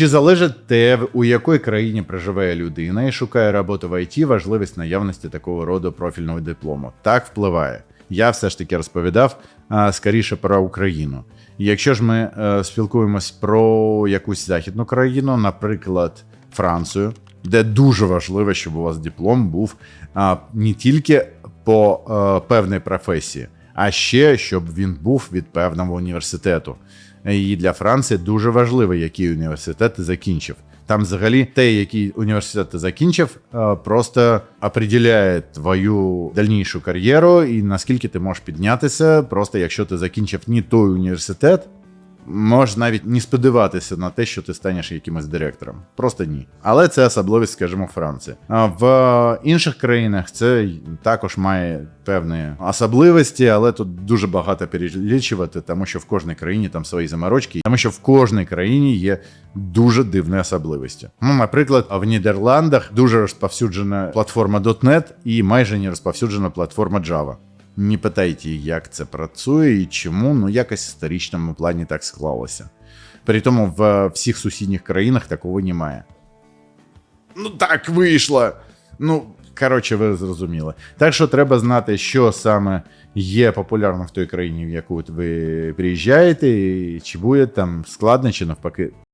Чи залежить те, у якій країні проживає людина і шукає роботу в ІТ, важливість наявності такого роду профільного диплому? Так впливає. Я все ж таки розповідав а, скоріше про Україну. Якщо ж ми е, спілкуємось про якусь західну країну, наприклад, Францію, де дуже важливо, щоб у вас диплом був а, не тільки по е, певній професії, а ще щоб він був від певного університету. І для Франції дуже важливо, який університет закінчив. Там взагалі те, який університет закінчив, е, просто определяє твою дальнішу кар'єру і наскільки ти можеш піднятися. Просто якщо ти закінчив не той університет, можеш навіть не сподіватися на те, що ти станеш якимось директором. Просто ні. Але це особливість, скажімо, Франції. В інших країнах це також має певні особливості, але тут дуже багато перелічувати, тому що в кожній країні там свої заморочки, тому що в кожній країні є дуже дивні особливості. Ну, наприклад, в Нідерландах дуже розповсюджена платформа .NET і майже не розповсюджена платформа Java. Не питайте, як це працює і чому, ну якось в історичному плані так склалося. При тому в всіх сусідніх країнах такого немає. Ну так вийшло. Ну, коротше, ви зрозуміли. Так що треба знати, що саме є популярно в той країні, в яку ви приїжджаєте, і чи буде там складно, чи навпаки